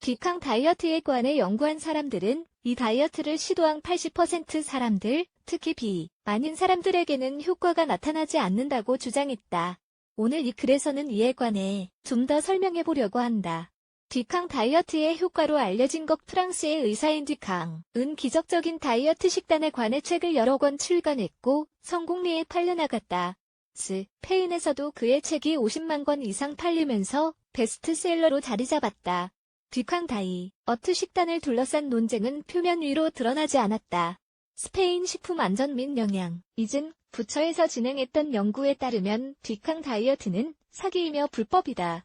뒷항 다이어트에 관해 연구한 사람들은 이 다이어트를 시도한 80% 사람들, 특히 비만인 사람들에게는 효과가 나타나지 않는다고 주장했다. 오늘 이 글에서는 이에 관해 좀 더 설명해 보려고 한다. 뒷항 다이어트의 효과로 알려진 것 프랑스의 의사인 뒷항은 기적적인 다이어트 식단에 관해 책을 여러 권 출간했고 성공리에 팔려나갔다. 스페인에서도 그의 책이 50만 권 이상 팔리면서 베스트셀러로 자리 잡았다. 뒷항 다이 어트 식단을 둘러싼 논쟁은 표면 위로 드러나지 않았다. 스페인 식품안전 및 영양 이즘 부처에서 진행했던 연구에 따르면 뒷항 다이어트는 사기이며 불법이다.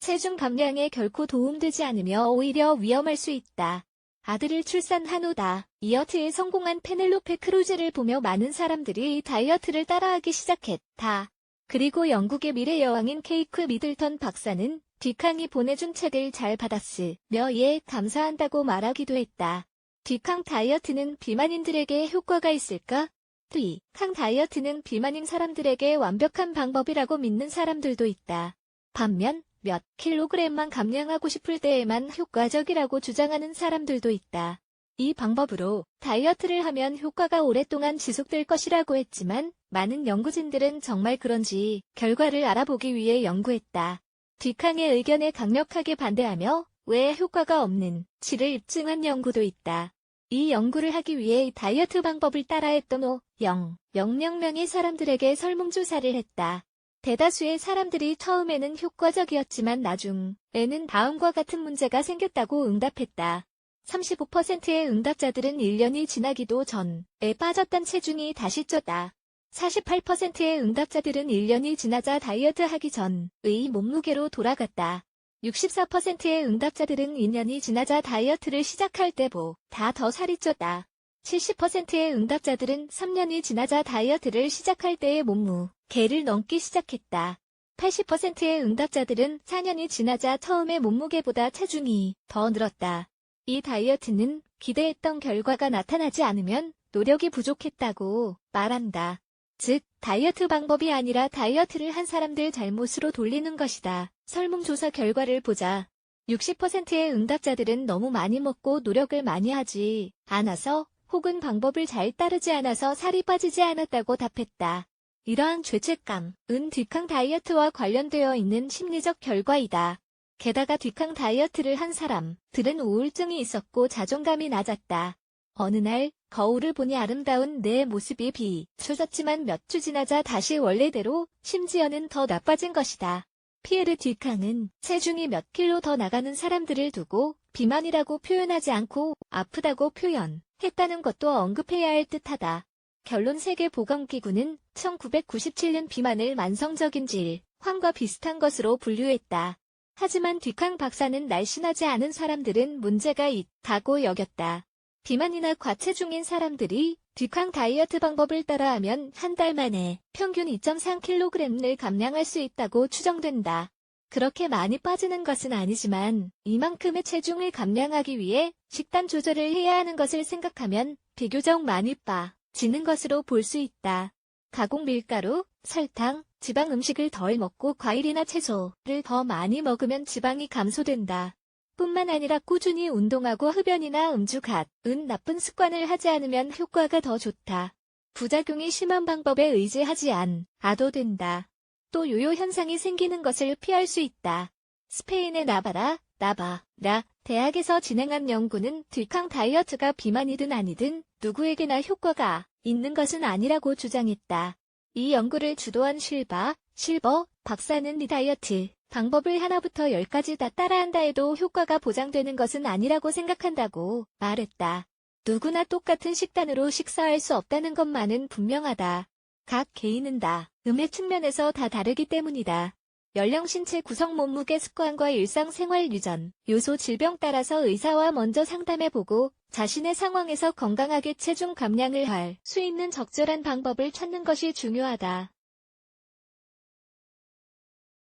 체중 감량에 결코 도움되지 않으며 오히려 위험할 수 있다. 아들을 출산한 후 다 이어트에 성공한 페넬로페 크루즈를 보며 많은 사람들이 다이어트를 따라하기 시작했다. 그리고 영국의 미래 여왕인 케이크 미들턴 박사는 뒷항이 보내준 책을 잘 받았으며 예 감사한다고 말하기도 했다. 뒷항 다이어트는 비만인들에게 효과가 있을까? 뒷항 다이어트는 비만인 사람들에게 완벽한 방법이라고 믿는 사람들도 있다. 반면 몇 킬로그램만 감량하고 싶을 때에만 효과적이라고 주장하는 사람들도 있다. 이 방법으로 다이어트를 하면 효과가 오랫동안 지속될 것이라고 했지만 많은 연구진들은 정말 그런지 결과를 알아보기 위해 연구했다. 뒷항의 의견에 강력하게 반대하며 왜 효과가 없는지를 입증한 연구도 있다. 이 연구를 하기 위해 다이어트 방법을 따라했던 5, 0, 0명명의 사람들에게 설문조사를 했다. 대다수의 사람들이 처음에는 효과적이었지만 나중에는 다음과 같은 문제가 생겼다고 응답했다. 35%의 응답자들은 1년이 지나기도 전에 빠졌던 체중이 다시 쪘다. 48%의 응답자들은 1년이 지나자 다이어트 하기 전의 몸무게로 돌아갔다. 64%의 응답자들은 2년이 지나자 다이어트를 시작할 때보다 더 살이 쪘다. 70%의 응답자들은 3년이 지나자 다이어트를 시작할 때의 몸무게를 넘기 시작했다. 80%의 응답자들은 4년이 지나자 처음의 몸무게보다 체중이 더 늘었다. 이 다이어트는 기대했던 결과가 나타나지 않으면 노력이 부족했다고 말한다. 즉, 다이어트 방법이 아니라 다이어트를 한 사람들 잘못으로 돌리는 것이다. 설문조사 결과를 보자. 60%의 응답자들은 너무 많이 먹고 노력을 많이 하지 않아서 혹은 방법을 잘 따르지 않아서 살이 빠지지 않았다고 답했다. 이러한 죄책감은 뒷항 다이어트와 관련되어 있는 심리적 결과이다. 게다가 뒷항 다이어트를 한 사람들은 우울증이 있었고 자존감이 낮았다. 어느 날 거울을 보니 아름다운 내 모습이 비춰졌지만 몇 주 지나자 다시 원래대로 심지어는 더 나빠진 것이다. 피에르 뒷항은 체중이 몇 킬로 더 나가는 사람들을 두고 비만이라고 표현하지 않고 아프다고 표현했다는 것도 언급해야 할 듯하다. 결론 세계보건기구는 1997년 비만을 만성적인 질환과 비슷한 것으로 분류했다. 하지만 뒷항 박사는 날씬하지 않은 사람들은 문제가 있다고 여겼다. 비만이나 과체중인 사람들이 뒷항 다이어트 방법을 따라하면 한 달 만에 평균 2.3kg을 감량할 수 있다고 추정된다. 그렇게 많이 빠지는 것은 아니지만 이만큼의 체중을 감량하기 위해 식단 조절을 해야 하는 것을 생각하면 비교적 많이 빠지는 것으로 볼 수 있다. 가공 밀가루, 설탕, 지방 음식을 덜 먹고 과일이나 채소를 더 많이 먹으면 지방이 감소된다. 뿐만 아니라 꾸준히 운동하고 흡연이나 음주 같은 나쁜 습관을 하지 않으면 효과가 더 좋다. 부작용이 심한 방법에 의지하지 않 아도 된다. 또 요요 현상이 생기는 것을 피할 수 있다. 스페인의 나바라, 나바 라 대학에서 진행한 연구는 뒷항 다이어트가 비만이든 아니든 누구에게나 효과가 있는 것은 아니라고 주장했다. 이 연구를 주도한 실바, 실버 박사는 이 다이어트 방법을 하나부터 열까지 다 따라한다 해도 효과가 보장되는 것은 아니라고 생각한다고 말했다. 누구나 똑같은 식단으로 식사할 수 없다는 것만은 분명하다. 각 개인은 다 음의 측면에서 다 다르기 때문이다. 연령, 신체 구성, 몸무게, 습관과 일상생활 유전, 요소, 질병 따라서 의사와 먼저 상담해보고 자신의 상황에서 건강하게 체중 감량을 할 수 있는 적절한 방법을 찾는 것이 중요하다.